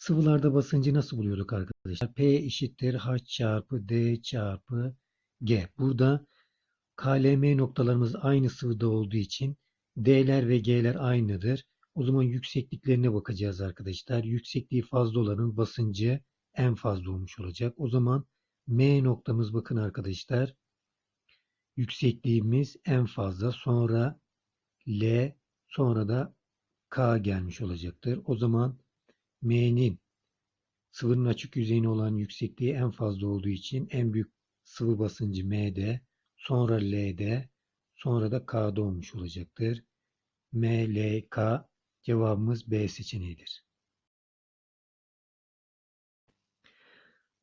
Sıvılarda basıncı nasıl buluyorduk arkadaşlar? P eşittir H çarpı D çarpı G. Burada KLM noktalarımız aynı sıvıda olduğu için D'ler ve G'ler aynıdır. O zaman yüksekliklerine bakacağız arkadaşlar. Yüksekliği fazla olanın basıncı en fazla olmuş olacak. O zaman M noktamız bakın arkadaşlar. Yüksekliğimiz en fazla. Sonra L sonra da K gelmiş olacaktır. O zaman M'nin sıvının açık yüzeyine olan yüksekliği en fazla olduğu için en büyük sıvı basıncı M'de, sonra L'de, sonra da K'da olmuş olacaktır. M, L, K cevabımız B seçeneğidir.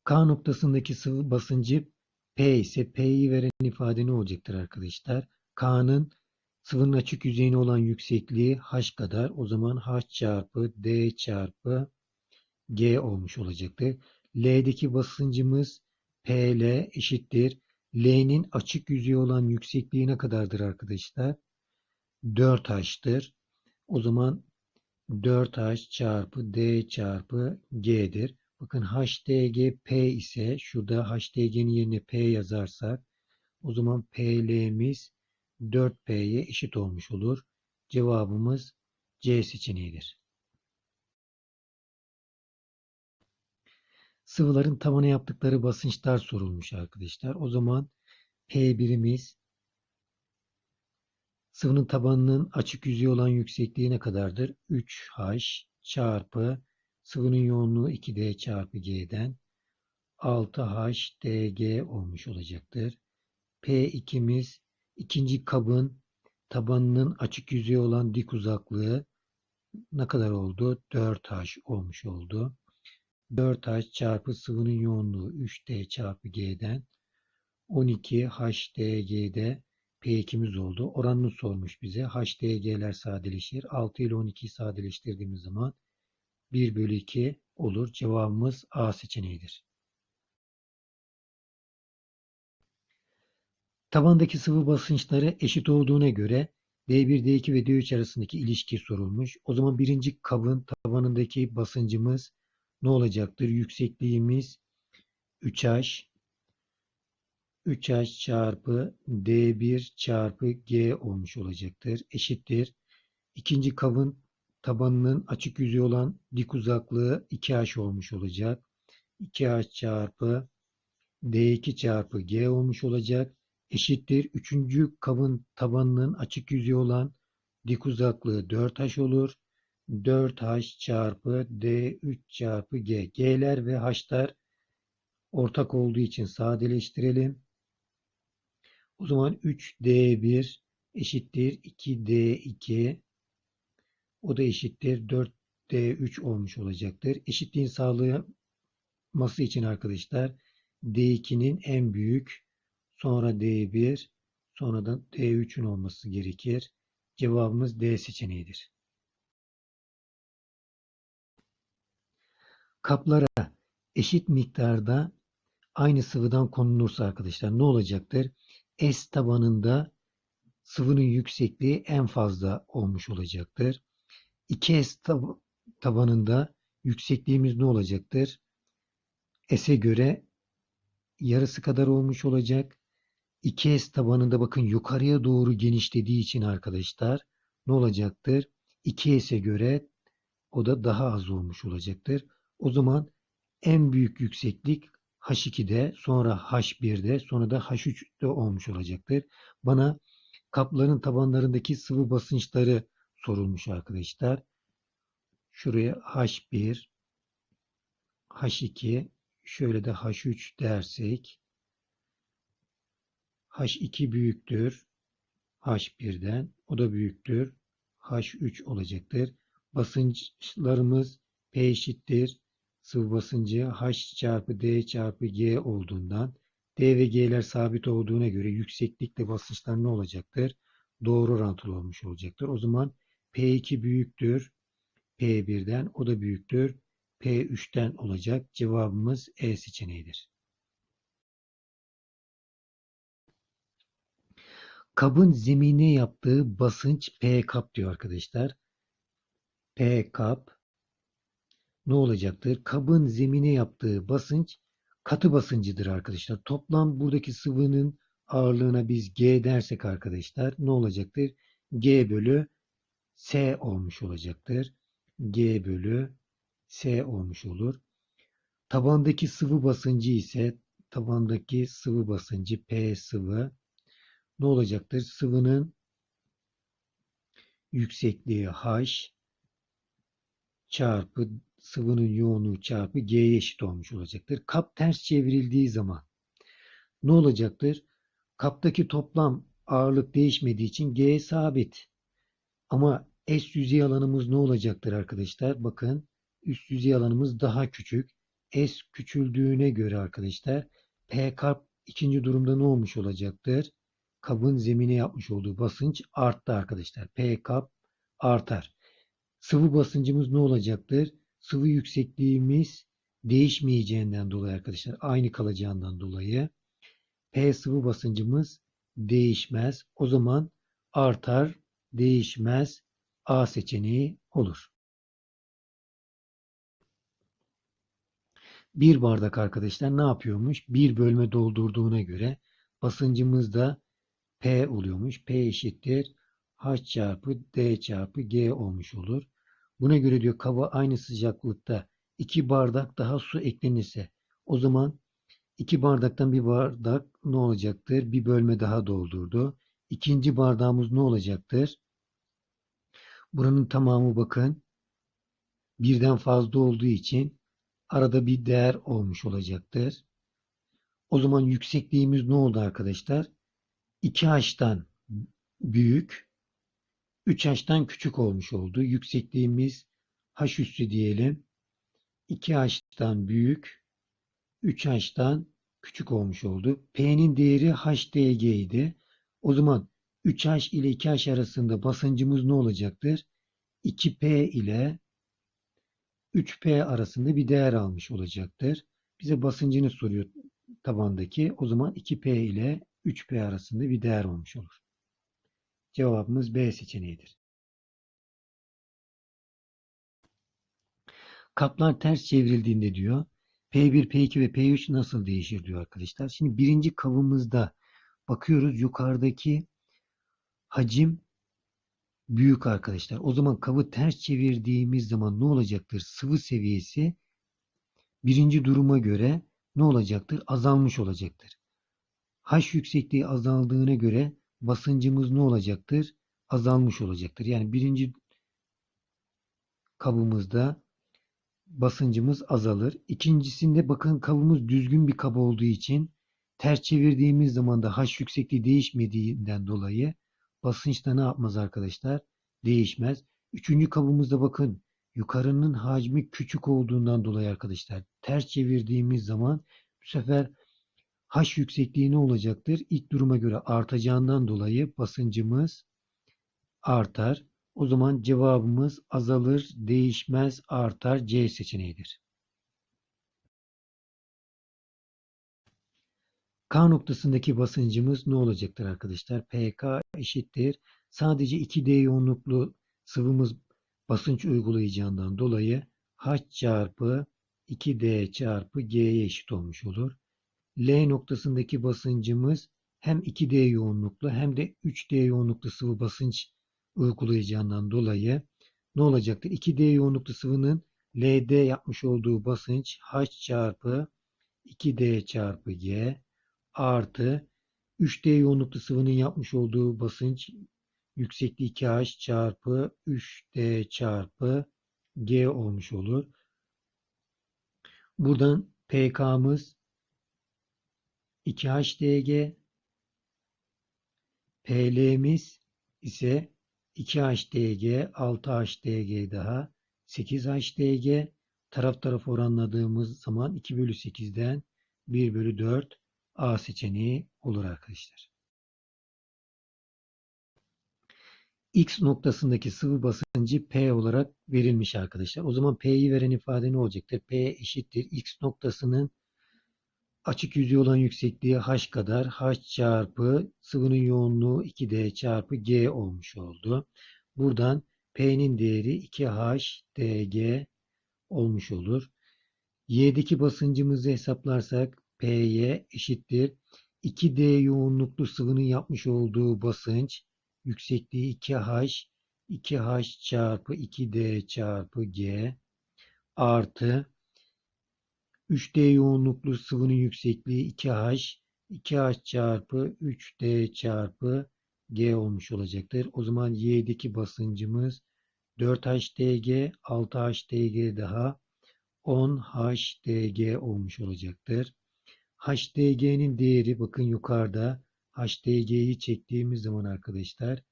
K noktasındaki sıvı basıncı P ise P'yi veren ifade ne olacaktır arkadaşlar? K'nın sıvının açık yüzeyine olan yüksekliği H kadar. O zaman H çarpı D çarpı G olmuş olacaktır. L'deki basıncımız PL eşittir. L'nin açık yüzeyi olan yüksekliği ne kadardır arkadaşlar? 4H'tır. O zaman 4H çarpı D çarpı G'dir. Bakın HDG P ise şurada HDG'nin yerine P yazarsak o zaman PL'miz 4P'ye eşit olmuş olur. Cevabımız C seçeneğidir. Sıvıların tavana yaptıkları basınçlar sorulmuş arkadaşlar. O zaman P birimiz sıvının tabanının açık yüzeyi olan yüksekliği ne kadardır? 3H çarpı sıvının yoğunluğu 2D çarpı G'den 6H DG olmuş olacaktır. P2'miz ikinci kabın tabanının açık yüzeyi olan dik uzaklığı ne kadar oldu? 4H olmuş oldu. 4H çarpı sıvının yoğunluğu 3D çarpı G'den 12 HDG'de P2'miz oldu. Oranını sormuş bize. HDG'ler sadeleşir. 6 ile 12'yi sadeleştirdiğimiz zaman 1 bölü 2 olur. Cevabımız A seçeneğidir. Tabandaki sıvı basınçları eşit olduğuna göre D1, D2 ve D3 arasındaki ilişki sorulmuş. O zaman birinci kabın tabanındaki basıncımız ne olacaktır? Yüksekliğimiz 3H 3H çarpı D1 çarpı G olmuş olacaktır. Eşittir. İkinci kabın tabanının açık yüzeyi olan dik uzaklığı 2H olmuş olacak. 2H çarpı D2 çarpı G olmuş olacak. Eşittir. Üçüncü kabın tabanının açık yüzeyi olan dik uzaklığı 4H olur. 4H çarpı D3 çarpı G. G'ler ve H'lar ortak olduğu için sadeleştirelim. O zaman 3D1 eşittir 2D2 o da eşittir 4D3 olmuş olacaktır. Eşitliğin sağlanması için arkadaşlar D2'nin en büyük sonra D1 sonra da D3'ün olması gerekir. Cevabımız D seçeneğidir. Kaplara eşit miktarda aynı sıvıdan konulursa arkadaşlar ne olacaktır? S tabanında sıvının yüksekliği en fazla olmuş olacaktır. 2S tab tabanında yüksekliğimiz ne olacaktır? S'e göre yarısı kadar olmuş olacak. 2S tabanında bakın yukarıya doğru genişlediği için arkadaşlar ne olacaktır? 2S'e göre o da daha az olmuş olacaktır. O zaman en büyük yükseklik H2'de, sonra H1'de, sonra da H3'de olmuş olacaktır. Bana kapların tabanlarındaki sıvı basınçları sorulmuş arkadaşlar. Şuraya H1, H2, şöyle de H3 dersek H2 büyüktür H1'den, o da büyüktür H3 olacaktır. Basınçlarımız P eşittir sıvı basıncı H çarpı D çarpı G olduğundan D ve G'ler sabit olduğuna göre yükseklikle basınçlar ne olacaktır? Doğru orantılı olmuş olacaktır. O zaman P2 büyüktür P1'den o da büyüktür P3'ten olacak. Cevabımız E seçeneğidir. Kabın zemine yaptığı basınç P kap diyor arkadaşlar. P kap ne olacaktır? Kabın zemine yaptığı basınç katı basıncıdır arkadaşlar. Toplam buradaki sıvının ağırlığına biz G dersek arkadaşlar ne olacaktır? G bölü S olmuş olacaktır. G bölü S olmuş olur. Tabandaki sıvı basıncı ise tabandaki sıvı basıncı P sıvı ne olacaktır? Sıvının yüksekliği H çarpı sıvının yoğunluğu çarpı G'ye eşit olmuş olacaktır. Kap ters çevrildiği zaman ne olacaktır? Kaptaki toplam ağırlık değişmediği için G sabit. Ama S yüzey alanımız ne olacaktır arkadaşlar? Bakın üst yüzey alanımız daha küçük. S küçüldüğüne göre arkadaşlar P kap ikinci durumda ne olmuş olacaktır? Kabın zemine yapmış olduğu basınç arttı arkadaşlar. P kap artar. Sıvı basıncımız ne olacaktır? Sıvı yüksekliğimiz değişmeyeceğinden dolayı arkadaşlar aynı kalacağından dolayı P sıvı basıncımız değişmez. O zaman artar, değişmez A seçeneği olur. Bir bardak arkadaşlar ne yapıyormuş? Bir bölme doldurduğuna göre basıncımız da P oluyormuş. P eşittir H çarpı D çarpı G olmuş olur. Buna göre diyor kaba aynı sıcaklıkta iki bardak daha su eklenirse o zaman iki bardaktan bir bardak ne olacaktır? Bir bölme daha doldurdu. İkinci bardağımız ne olacaktır? Buranın tamamı bakın birden fazla olduğu için arada bir değer olmuş olacaktır. O zaman yüksekliğimiz ne oldu arkadaşlar? 2H'tan büyük 3H'tan küçük olmuş oldu. Yüksekliğimiz H üssü diyelim. 2H'tan büyük 3H'tan küçük olmuş oldu. P'nin değeri HDG idi. O zaman 3H ile 2H arasında basıncımız ne olacaktır? 2P ile 3P arasında bir değer almış olacaktır. Bize basıncını soruyor tabandaki. O zaman 2P ile 3P arasında bir değer olmuş olur. Cevabımız B seçeneğidir. Kaplar ters çevrildiğinde diyor P1, P2 ve P3 nasıl değişir diyor arkadaşlar. Şimdi birinci kabımızda bakıyoruz yukarıdaki hacim büyük arkadaşlar. O zaman kabı ters çevirdiğimiz zaman ne olacaktır? Sıvı seviyesi birinci duruma göre ne olacaktır? Azalmış olacaktır. H yüksekliği azaldığına göre basıncımız ne olacaktır? Azalmış olacaktır. Yani birinci kabımızda basıncımız azalır. İkincisinde bakın kabımız düzgün bir kab olduğu için ters çevirdiğimiz zaman da H yüksekliği değişmediğinden dolayı basınçta ne yapmaz arkadaşlar? Değişmez. Üçüncü kabımızda bakın yukarının hacmi küçük olduğundan dolayı arkadaşlar ters çevirdiğimiz zaman bu sefer H yüksekliği ne olacaktır? İlk duruma göre artacağından dolayı basıncımız artar. O zaman cevabımız azalır, değişmez, artar C seçeneğidir. K noktasındaki basıncımız ne olacaktır arkadaşlar? PK eşittir. Sadece 2D yoğunluklu sıvımız basınç uygulayacağından dolayı H çarpı 2D çarpı G'ye eşit olmuş olur. L noktasındaki basıncımız hem 2D yoğunluklu hem de 3D yoğunluklu sıvı basınç uygulayacağından dolayı ne olacaktır? 2D yoğunluklu sıvının LD yapmış olduğu basınç H çarpı 2D çarpı G artı 3D yoğunluklu sıvının yapmış olduğu basınç yüksekliği 2H çarpı 3D çarpı G olmuş olur. Buradan PK'mız 2HDG PL'miz ise 2HDG 6HDG daha 8HDG taraf taraf oranladığımız zaman 2 bölü 8'den 1 bölü 4 A seçeneği olur arkadaşlar. X noktasındaki sıvı basıncı P olarak verilmiş arkadaşlar. O zaman P'yi veren ifade ne olacaktır? P eşittir. X noktasının açık yüzey olan yüksekliği H kadar H çarpı sıvının yoğunluğu 2D çarpı G olmuş oldu. Buradan P'nin değeri 2H dg olmuş olur. Y'deki basıncımızı hesaplarsak Py eşittir. 2D yoğunluklu sıvının yapmış olduğu basınç yüksekliği 2H 2H çarpı 2D çarpı G artı 3D yoğunluklu sıvının yüksekliği 2H 2H çarpı 3D çarpı G olmuş olacaktır. O zaman Y'deki basıncımız 4HDG 6HDG daha 10HDG olmuş olacaktır. HDG'nin değeri bakın yukarıda HDG'yi çektiğimiz zaman arkadaşlar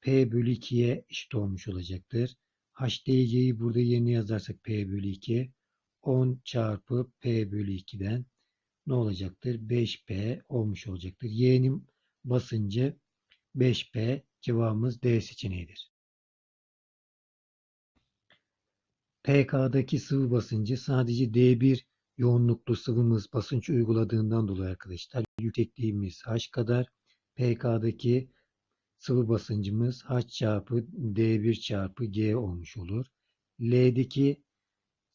P bölü 2'ye eşit olmuş olacaktır. HDG'yi burada yerine yazarsak P bölü 2 10 çarpı P bölü 2'den ne olacaktır? 5P olmuş olacaktır. Y'nin basıncı 5P cevabımız D seçeneğidir. PK'daki sıvı basıncı sadece D1 yoğunluklu sıvımız basınç uyguladığından dolayı arkadaşlar yüksekliğimiz H kadar PK'daki sıvı basıncımız H çarpı D1 çarpı G olmuş olur. L'deki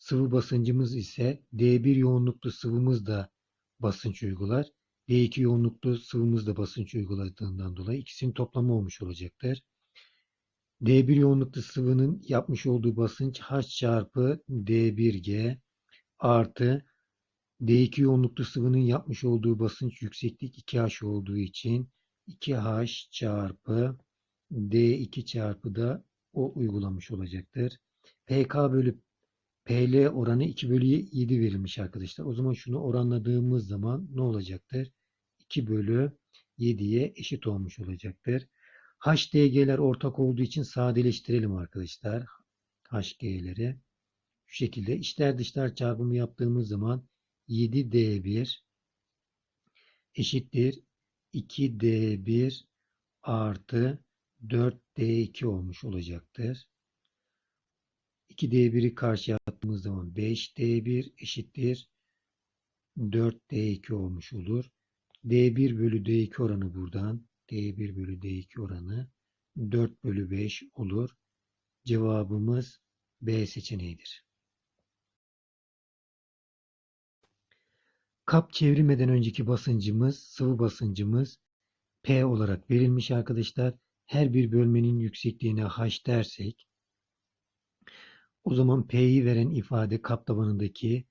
sıvı basıncımız ise D1 yoğunluklu sıvımız da basınç uygular. D2 yoğunluklu sıvımız da basınç uyguladığından dolayı ikisinin toplamı olmuş olacaktır. D1 yoğunluklu sıvının yapmış olduğu basınç H çarpı D1G artı D2 yoğunluklu sıvının yapmış olduğu basınç yükseklik 2H olduğu için 2H çarpı D2 çarpı da o uygulamış olacaktır. PK bölü PL oranı 2 bölü 7 verilmiş arkadaşlar. O zaman şunu oranladığımız zaman ne olacaktır? 2 bölü 7'ye eşit olmuş olacaktır. HDG'ler ortak olduğu için sadeleştirelim arkadaşlar. HG'leri. Şu şekilde içler dışlar çarpımı yaptığımız zaman 7D1 eşittir 2D1 artı 4D2 olmuş olacaktır. 2D1'i karşıya attığımız zaman 5D1 eşittir 4D2 olmuş olur. D1 bölü D2 oranı buradan D1 bölü D2 oranı 4 bölü 5 olur. Cevabımız B seçeneğidir. Kap çevirmeden önceki basıncımız, sıvı basıncımız P olarak verilmiş arkadaşlar. Her bir bölmenin yüksekliğine H dersek o zaman P'yi veren ifade kap tabanındaki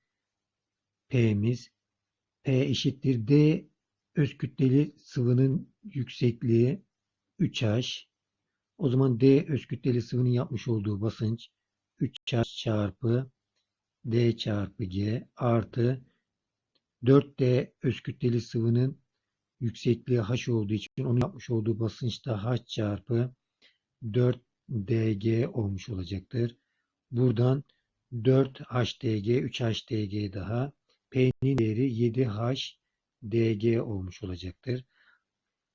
P'miz P eşittir D öz kütleli sıvının yüksekliği 3H. O zaman D öz kütleli sıvının yapmış olduğu basınç 3H çarpı D çarpı G artı 4D öz kütleli sıvının yüksekliği H olduğu için onun yapmış olduğu basınç da H çarpı 4DG olmuş olacaktır. Buradan 4HDG, 3HDG daha P'nin değeri 7H DG olmuş olacaktır.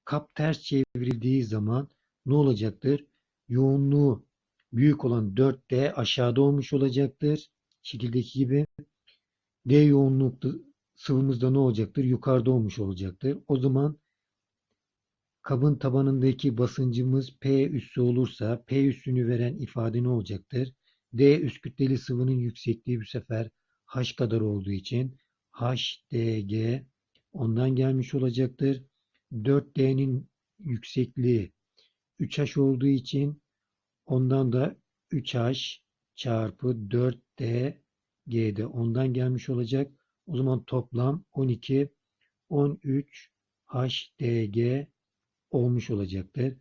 Kap ters çevrildiği zaman ne olacaktır? Yoğunluğu büyük olan 4D aşağıda olmuş olacaktır. Şekildeki gibi D yoğunluklu sıvımızda ne olacaktır? Yukarıda olmuş olacaktır. O zaman kabın tabanındaki basıncımız P üssü olursa P üssünü veren ifade ne olacaktır? D üst kütleli sıvının yüksekliği bu sefer H kadar olduğu için HDG ondan gelmiş olacaktır. 4D'nin yüksekliği 3H olduğu için ondan da 3H çarpı 4D G'de ondan gelmiş olacak. O zaman toplam 12 13 HDG olmuş olacaktır.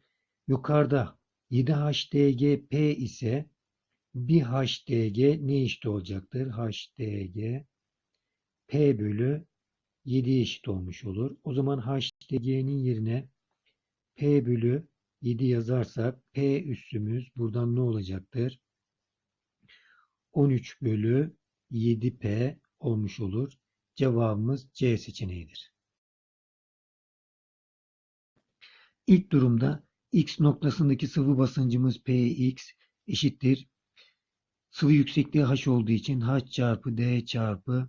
Yukarıda 7 HDG P ise bir HDG ne eşit olacaktır? HDG P bölü 7 eşit olmuş olur. O zaman HDG'nin yerine P bölü 7 yazarsak P üssümüz buradan ne olacaktır? 13 bölü 7P olmuş olur. Cevabımız C seçeneğidir. İlk durumda X noktasındaki sıvı basıncımız Px eşittir. Sıvı yüksekliği H olduğu için H çarpı D çarpı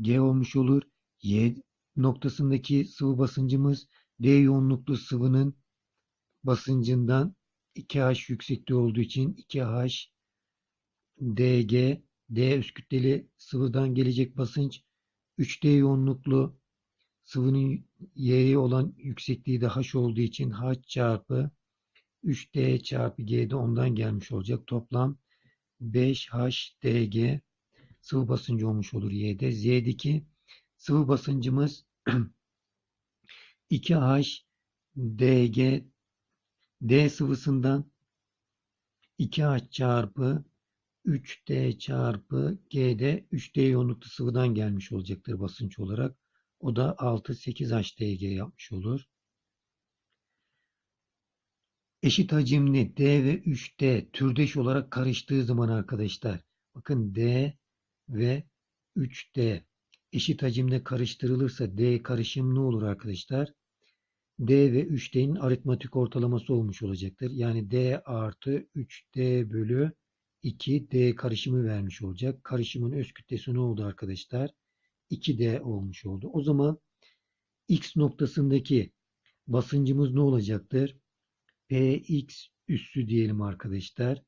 G olmuş olur. Y noktasındaki sıvı basıncımız D yoğunluklu sıvının basıncından 2H yüksekliği olduğu için 2H DG D üst kütleli sıvıdan gelecek basınç 3D yoğunluklu sıvının Y'ye olan yüksekliği de H olduğu için H çarpı 3D çarpı G'de ondan gelmiş olacak. Toplam 5HDG sıvı basıncı olmuş olur Y'de. Z'deki sıvı basıncımız 2HDG D sıvısından 2H çarpı 3D çarpı G'de 3D yoğunluklu sıvıdan gelmiş olacaktır basınç olarak. O da 6-8HDG yapmış olur. Eşit hacimli D ve 3D türdeş olarak karıştığı zaman arkadaşlar bakın D ve 3D eşit hacimde karıştırılırsa D karışım ne olur arkadaşlar? D ve 3D'nin aritmatik ortalaması olmuş olacaktır. Yani D artı 3D bölü 2D karışımı vermiş olacak. Karışımın öz kütlesi ne oldu arkadaşlar? 2D olmuş oldu. O zaman X noktasındaki basıncımız ne olacaktır? Px üssü diyelim arkadaşlar.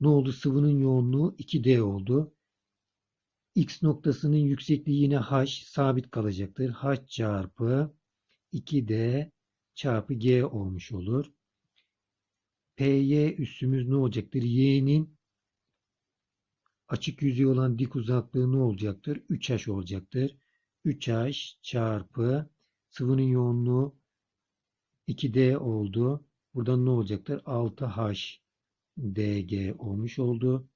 Ne oldu? Sıvının yoğunluğu 2D oldu. X noktasının yüksekliği yine H sabit kalacaktır. H çarpı 2D çarpı G olmuş olur. PY üssümüz ne olacaktır? Y'nin açık yüzey olan dik uzaklığı ne olacaktır? 3H olacaktır. 3H çarpı sıvının yoğunluğu 2D oldu. Buradan ne olacaktır? 6H DG olmuş oldu.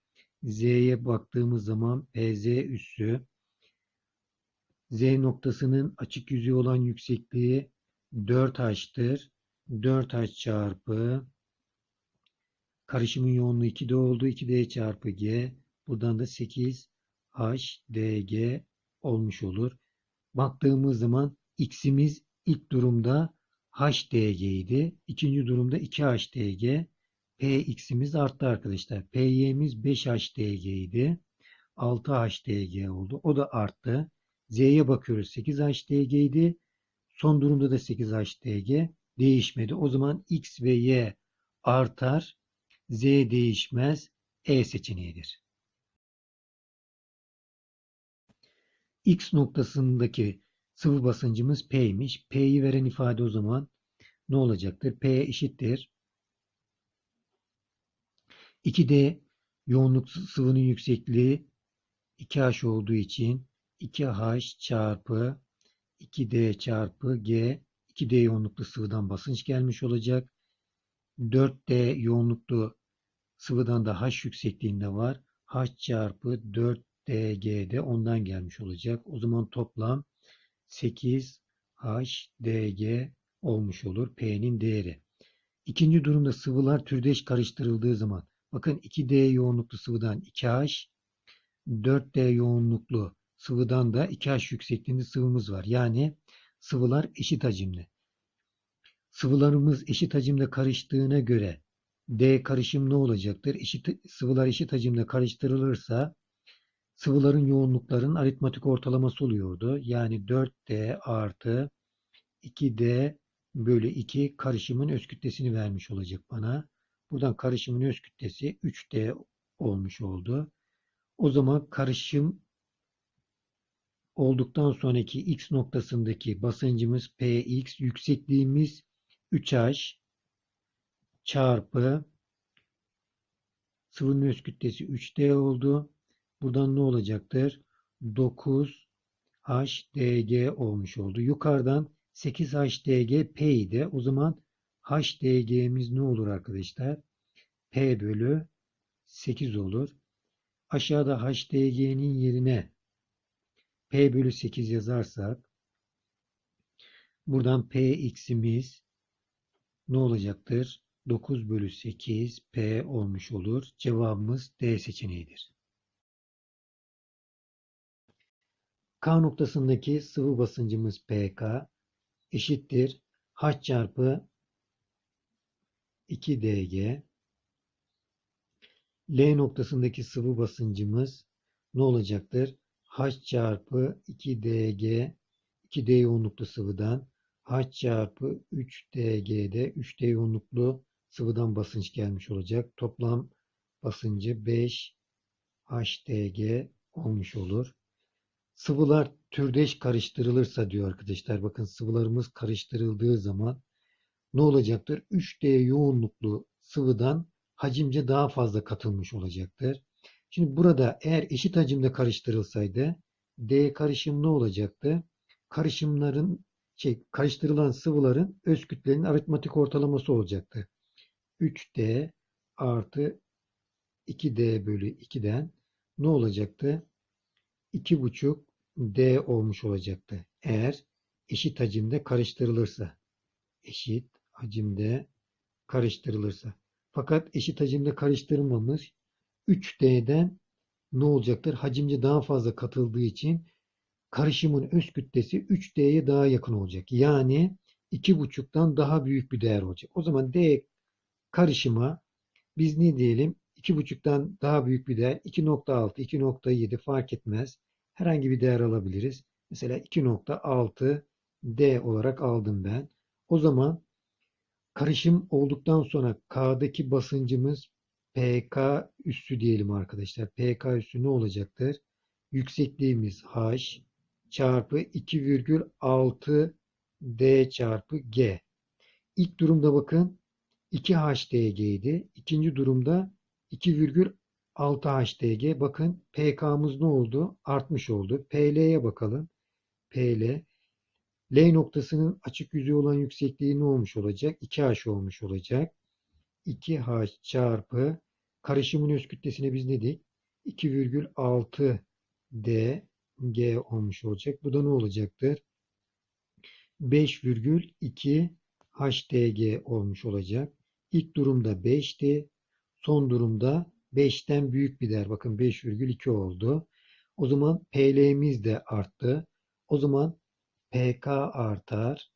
Z'ye baktığımız zaman PZ üssü Z noktasının açık yüzey olan yüksekliği 4H'tır. 4H çarpı karışımın yoğunluğu 2D oldu. 2D çarpı G. Buradan da 8H DG olmuş olur. Baktığımız zaman X'imiz ilk durumda HDG idi. İkinci durumda 2HDG. Px'imiz arttı arkadaşlar. Py'miz 5HDG idi. 6HDG oldu. O da arttı. Z'ye bakıyoruz. 8HDG idi. Son durumda da 8HDG değişmedi. O zaman X ve Y artar. Z değişmez. E seçeneğidir. X noktasındaki sıvı basıncımız P'ymiş. P'yi veren ifade o zaman ne olacaktır? P eşittir. 2D yoğunluk sıvının yüksekliği 2H olduğu için 2H çarpı 2D çarpı G 2D yoğunluklu sıvıdan basınç gelmiş olacak. 4D yoğunluklu sıvıdan da H yüksekliğinde var. H çarpı 4DG'de ondan gelmiş olacak. O zaman toplam 8 HDG olmuş olur. P'nin değeri. İkinci durumda sıvılar türdeş karıştırıldığı zaman bakın 2D yoğunluklu sıvıdan 2H 4D yoğunluklu sıvıdan da 2H yüksekliğinde sıvımız var. Yani sıvılar eşit hacimli. Sıvılarımız eşit hacimde karıştığına göre D karışım ne olacaktır? Eşit, sıvılar eşit hacimde karıştırılırsa sıvıların yoğunlukların aritmatik ortalaması oluyordu. Yani 4D artı 2D bölü 2 karışımın öz kütlesini vermiş olacak bana. Buradan karışımın öz kütlesi 3D olmuş oldu. O zaman karışım olduktan sonraki X noktasındaki basıncımız Px, yüksekliğimiz 3H çarpı sıvının öz kütlesi 3D oldu. Buradan ne olacaktır? 9 HDG olmuş oldu. Yukarıdan 8 HDG P idi. O zaman HDG'miz ne olur arkadaşlar? P bölü 8 olur. Aşağıda HDG'nin yerine P bölü 8 yazarsak buradan Px'imiz ne olacaktır? 9 bölü 8 P olmuş olur. Cevabımız D seçeneğidir. K noktasındaki sıvı basıncımız PK eşittir. H çarpı 2dg L noktasındaki sıvı basıncımız ne olacaktır? H çarpı 2dg 2d yoğunluklu sıvıdan H çarpı 3dg'de 3d yoğunluklu sıvıdan basınç gelmiş olacak. Toplam basıncı 5 HDG olmuş olur. Sıvılar türdeş karıştırılırsa diyor arkadaşlar. Bakın sıvılarımız karıştırıldığı zaman ne olacaktır? 3D yoğunluklu sıvıdan hacimce daha fazla katılmış olacaktır. Şimdi burada eğer eşit hacimde karıştırılsaydı D karışım ne olacaktı? Karışımların şey karıştırılan sıvıların öz kütlenin aritmatik ortalaması olacaktı. 3D artı 2D bölü 2'den ne olacaktı? 2,5 D olmuş olacaktı. Eğer eşit hacimde karıştırılırsa. Eşit hacimde karıştırılırsa. Fakat eşit hacimde karıştırılmamış 3D'den ne olacaktır? Hacimce daha fazla katıldığı için karışımın öz kütlesi 3D'ye daha yakın olacak. Yani 2,5'tan daha büyük bir değer olacak. O zaman D karışıma biz ne diyelim? 2,5'tan daha büyük bir değer 2.6, 2.7 fark etmez. Herhangi bir değer alabiliriz. Mesela 2.6 D olarak aldım ben. O zaman karışım olduktan sonra K'daki basıncımız PK üssü diyelim arkadaşlar. PK üssü ne olacaktır? Yüksekliğimiz H çarpı 2,6 D çarpı G. İlk durumda bakın 2 HDG idi. İkinci durumda 2,6 HDG. Bakın PK'mız ne oldu? Artmış oldu. PL'ye bakalım. PL. L noktasının açık yüzey olan yüksekliği ne olmuş olacak? 2H olmuş olacak. 2H çarpı karışımın öz kütlesine biz ne dedik? 2,6 D G olmuş olacak. Bu da ne olacaktır? 5,2 HDG olmuş olacak. İlk durumda 5'ti. Son durumda 5'ten büyük bir değer. Bakın 5,2 oldu. O zaman PL'miz de arttı. O zaman PK artar.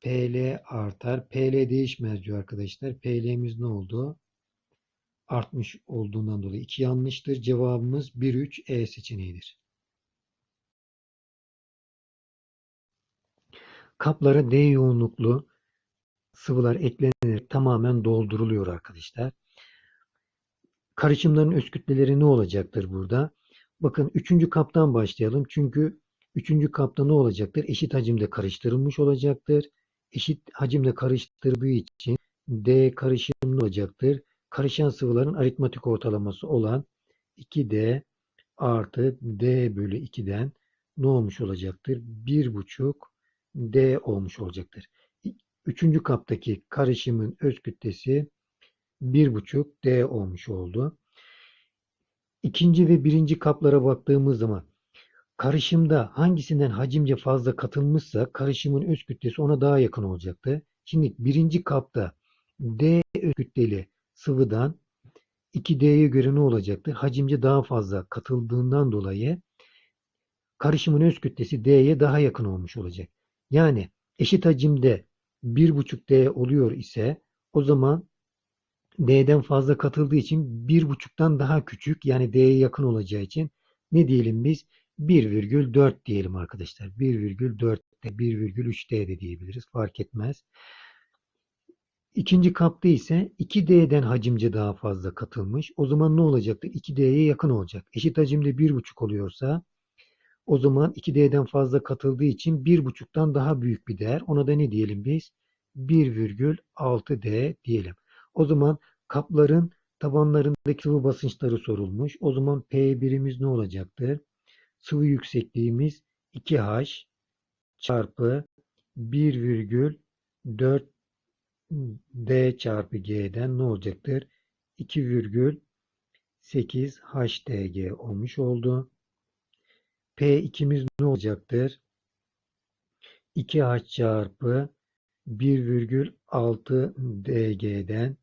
PL artar. PL değişmez diyor arkadaşlar. PL'miz ne oldu? Artmış olduğundan dolayı 2 yanlıştır. Cevabımız 1-3 E seçeneğidir. Kaplara D yoğunluklu sıvılar eklenerek tamamen dolduruluyor arkadaşlar. Karışımların öz kütleleri ne olacaktır burada? Bakın üçüncü kaptan başlayalım. Çünkü üçüncü kapta ne olacaktır? Eşit hacimde karıştırılmış olacaktır. Eşit hacimde karıştırdığı için D karışım ne olacaktır? Karışan sıvıların aritmatik ortalaması olan 2D artı D bölü 2'den ne olmuş olacaktır? 1,5 D olmuş olacaktır. Üçüncü kaptaki karışımın öz kütlesi 1,5 D olmuş oldu. İkinci ve birinci kaplara baktığımız zaman karışımda hangisinden hacimce fazla katılmışsa karışımın öz kütlesi ona daha yakın olacaktı. Şimdi birinci kapta D öz kütleli sıvıdan 2D'ye göre ne olacaktır? Hacimce daha fazla katıldığından dolayı karışımın öz kütlesi D'ye daha yakın olmuş olacak. Yani eşit hacimde 1,5D oluyor ise o zaman D'den fazla katıldığı için 1,5'tan daha küçük yani D'ye yakın olacağı için ne diyelim biz? 1,4 diyelim arkadaşlar. 1,4 de 1,3D de diyebiliriz. Fark etmez. İkinci kapta ise 2D'den hacimce daha fazla katılmış. O zaman ne olacaktır? 2D'ye yakın olacak. Eşit hacimde 1,5 oluyorsa o zaman 2D'den fazla katıldığı için 1,5'tan daha büyük bir değer. Ona da ne diyelim biz? 1,6D diyelim. O zaman kapların tabanlarındaki sıvı basınçları sorulmuş. O zaman P1'imiz ne olacaktır? Sıvı yüksekliğimiz 2H çarpı 1,4 D çarpı G'den ne olacaktır? 2,8 HDG olmuş oldu. P2'miz ne olacaktır? 2H çarpı 1,6 DG'den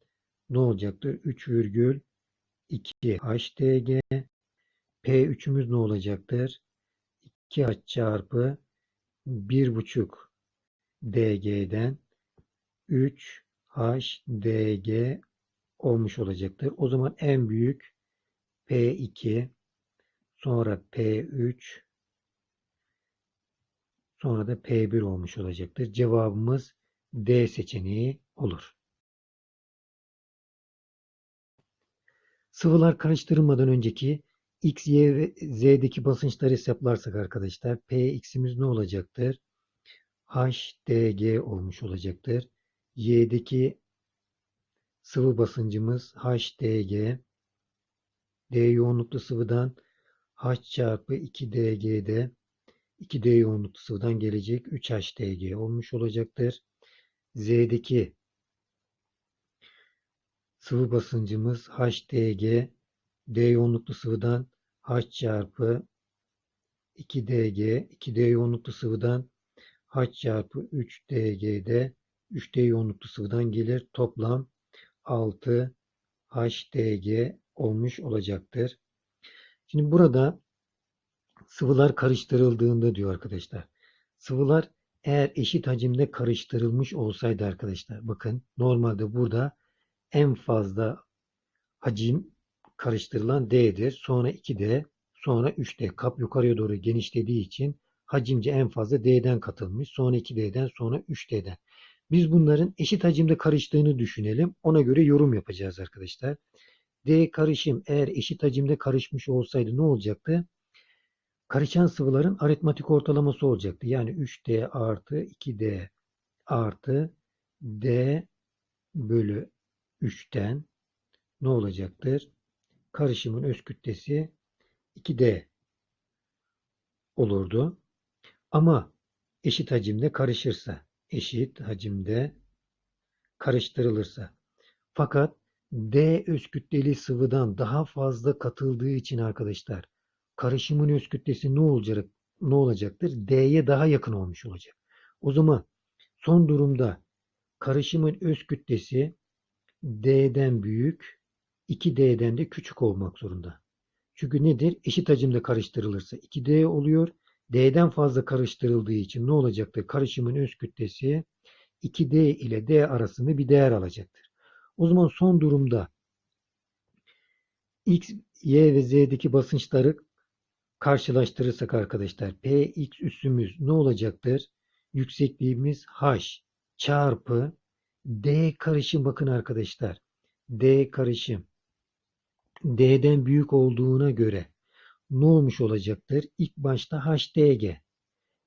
ne olacaktır? 3,2 HDG. P3'ümüz ne olacaktır? 2H çarpı 1,5 DG'den 3 HDG olmuş olacaktır. O zaman en büyük P2 sonra P3 sonra da P1 olmuş olacaktır. Cevabımız D seçeneği olur. Sıvılar karıştırılmadan önceki X, Y ve Z'deki basınçları hesaplarsak arkadaşlar Px'imiz ne olacaktır? HDG olmuş olacaktır. Y'deki sıvı basıncımız HDG. D yoğunluklu sıvıdan H çarpı 2DG'de 2D yoğunluklu sıvıdan gelecek 3HDG olmuş olacaktır. Z'deki sıvı basıncımız HDG. D yoğunluklu sıvıdan H çarpı 2DG. 2D yoğunluklu sıvıdan H çarpı 3DG'de 3D yoğunluklu sıvıdan gelir. Toplam 6 HDG olmuş olacaktır. Şimdi burada sıvılar karıştırıldığında diyor arkadaşlar. Sıvılar eğer eşit hacimde karıştırılmış olsaydı arkadaşlar bakın normalde burada en fazla hacim karıştırılan D'dir. Sonra 2D, sonra 3D. Kap yukarıya doğru genişlediği için hacimce en fazla D'den katılmış. Sonra 2D'den, sonra 3D'den. Biz bunların eşit hacimde karıştığını düşünelim. Ona göre yorum yapacağız arkadaşlar. D karışım eğer eşit hacimde karışmış olsaydı ne olacaktı? Karışan sıvıların aritmatik ortalaması olacaktı. Yani 3D artı 2D artı D bölü 3'ten ne olacaktır? Karışımın öz kütlesi 2D olurdu. Ama eşit hacimde karışırsa, eşit hacimde karıştırılırsa. Fakat D öz kütleli sıvıdan daha fazla katıldığı için arkadaşlar karışımın öz kütlesi ne olacak? Ne olacaktır? D'ye daha yakın olmuş olacak. O zaman son durumda karışımın öz kütlesi D'den büyük, 2D'den de küçük olmak zorunda. Çünkü nedir? Eşit hacimde karıştırılırsa 2D oluyor. D'den fazla karıştırıldığı için ne olacaktır? Karışımın öz kütlesi 2D ile D arasında bir değer alacaktır. O zaman son durumda X, Y ve Z'deki basınçları karşılaştırırsak arkadaşlar Px üssümüz ne olacaktır? Yüksekliğimiz H çarpı D karışım bakın arkadaşlar. D karışım D'den büyük olduğuna göre ne olmuş olacaktır? İlk başta HDG.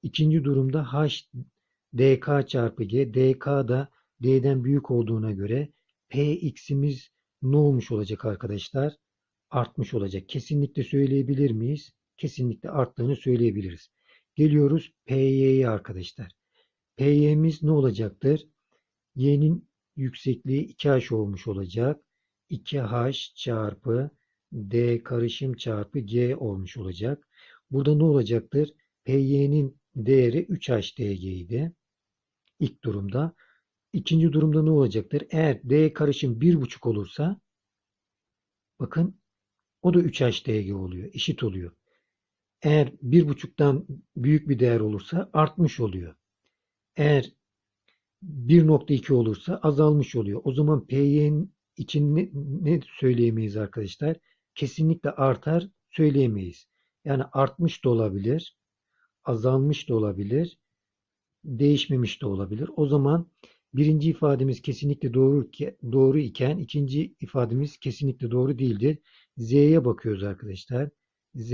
İkinci durumda H dk çarpı g. dk da d'den büyük olduğuna göre px'imiz ne olmuş olacak arkadaşlar? Artmış olacak. Kesinlikle söyleyebilir miyiz? Kesinlikle arttığını söyleyebiliriz. Geliyoruz py'ye arkadaşlar. py'miz ne olacaktır? Y'nin yüksekliği 2h olmuş olacak. 2h çarpı d karışım çarpı g olmuş olacak. Burada ne olacaktır? py'nin değeri 3HDG idi. İlk durumda. İkinci durumda ne olacaktır? Eğer D karışım 1,5 olursa bakın o da 3HDG oluyor. Eşit oluyor. Eğer 1,5'tan büyük bir değer olursa artmış oluyor. Eğer 1.2 olursa azalmış oluyor. O zaman PY'nin için ne, ne söyleyemeyiz arkadaşlar? Kesinlikle artar söyleyemeyiz. Yani artmış da olabilir azalmış da olabilir, değişmemiş de olabilir. O zaman birinci ifademiz kesinlikle doğru, doğru iken ikinci ifademiz kesinlikle doğru değildir. Z'ye bakıyoruz arkadaşlar. Z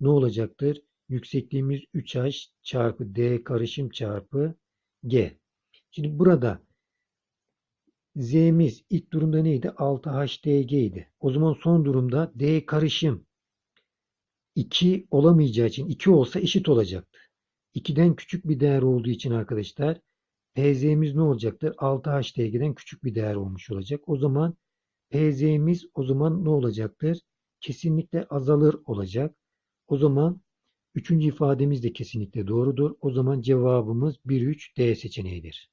ne olacaktır? Yüksekliğimiz 3H çarpı D karışım çarpı G. Şimdi burada Z'miz ilk durumda neydi? 6HDG idi. O zaman son durumda D karışım 2 olamayacağı için 2 olsa eşit olacaktı. 2'den küçük bir değer olduğu için arkadaşlar PZ'miz ne olacaktır? 6HDG'den küçük bir değer olmuş olacak. O zaman PZ'miz o zaman ne olacaktır? Kesinlikle azalır olacak. O zaman üçüncü ifademiz de kesinlikle doğrudur. O zaman cevabımız 1-3 D seçeneğidir.